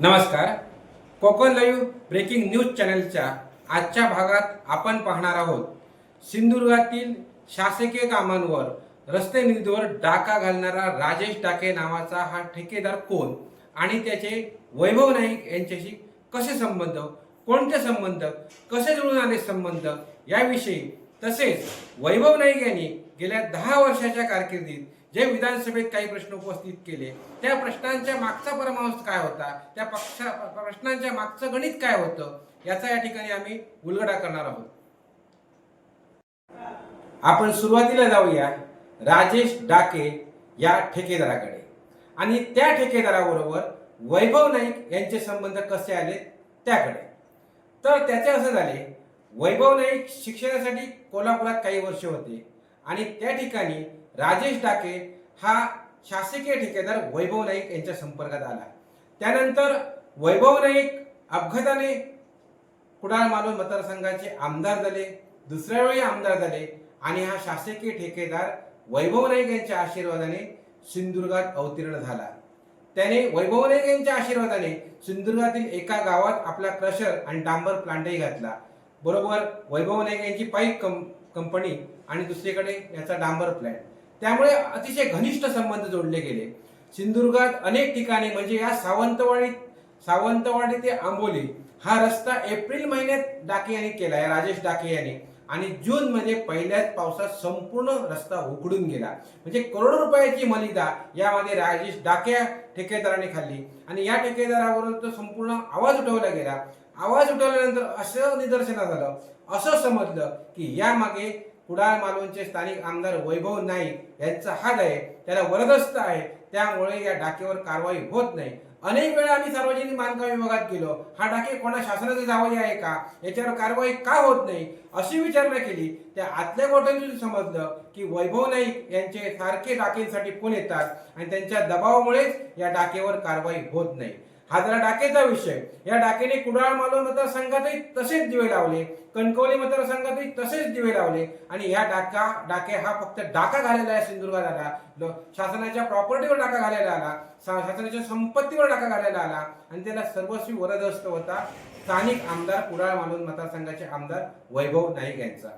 नमस्कार. Konkan live breaking news चॅनलच्या आजच्या भागात आपण पाहणार आहोत. सिंधुदुर्गातील शासकीय कामांवर रस्ते निधीवर डाका घालणारा राजेश डाके नावाचा हा ठेकेदार कोण आणि त्याचे वैभव नाईक यांच्याशी कसे संबंध कोणते संबंध कसे जुळून आले संबंध याविषयी तसेच वैभव नाईक यांनी गेल्या दहा वर्षाच्या कारकिर्दीत जे विधानसभेत काही प्रश्न उपस्थित केले त्या प्रश्नांच्या मागचा परमांश काय होता? त्या पक्षा प्रश्नांच्या मागचं गणित काय होतं? याचा या ठिकाणी आम्ही उलगडा करणार आहोत. आपण सुरुवातीला जाऊया राजेश डाके या ठेकेदाराकडे. आणि त्या ठेकेदाराबरोबर वैभव नाईक यांचे संबंध कसे आले? त्याकडे. तर त्याचे असं झाले वैभव नाईक शिक्षणासाठी कोल्हापुरात काही वर्ष होते. आणि त्या ठिकाणी राजेश डाके हा शासकीय ठेकेदार वैभव नाईक यांच्या संपर्कात आला. त्यानंतर वैभव नाईक अपघाताने कुडाळ मालवण मतदारसंघाचे आमदार झाले दुसऱ्या वेळी आमदार झाले आणि हा शासकीय ठेकेदार वैभव नाईक यांच्या आशीर्वादाने सिंधुदुर्गात अवतीर्ण झाला. त्याने वैभव नाईक यांच्या आशीर्वादाने सिंधुदुर्गातील एका गावात आपला क्रशर आणि डांबर प्लांटही घातला. बरोबर वैभव नाईक यांची पाईप कम कंपनी आणि दुसरीकडे याचा डांबर प्लॅन त्यामुळे अतिशय घनिष्ठ संबंध जोडले गेले. सिंधुदुर्गात अनेक ठिकाणी म्हणजे या सावंतवाडी सावंतवाडी ते आंबोली हा रस्ता एप्रिल महिन्यात डाके यांनी केला या राजेश डाके यांनी. आणि जून मध्ये पहिल्याच पावसात संपूर्ण रस्ता उकडून गेला. म्हणजे करोडो रुपयाची मलिदा यामध्ये राजेश डाके ठेकेदाराने खाल्ली. आणि या ठेकेदारावरून तो संपूर्ण आवाज उठवला गेला. आवाज उठवल्यानंतर असं निदर्शनास झालं असं समजलं की यामागे कुडाळ मालवणचे स्थानिक आमदार वैभव नाईक यांचा हात आहे. त्याला वरदस्त आहे. त्यामुळे या डाकेवर कारवाई होत नाही. अनेक वेळा आम्ही सार्वजनिक बांधकाम विभागात गेलो. हा डाके कोणा शासनाचे जावई आहे का? याच्यावर कारवाई का होत नाही? अशी विचारणा केली. त्या आतल्या गोष्टीतून समजलं की वैभव नाईक यांचे सारखे डाकेंसाठी फोन येतात आणि त्यांच्या दबावामुळेच या डाकेवर कारवाई होत नाही. हा जरा डाकेचा विषय. या डाकेने कुडाळ मालवण मतदारसंघातही तसेच दिवे लावले कणकवली मतदारसंघातही तसेच दिवे लावले आणि या डाका डाके हा फक्त डाका घालेला आहे सिंधुदुर्गात आला. शासनाच्या प्रॉपर्टीवर डाका घालायला आला. शासनाच्या संपत्तीवर डाका घालायला आला. आणि त्याला सर्वस्वी वरदस्त होता स्थानिक आमदार कुडाळ मालवण मतदारसंघाचे आमदार वैभव नाईक यांचा.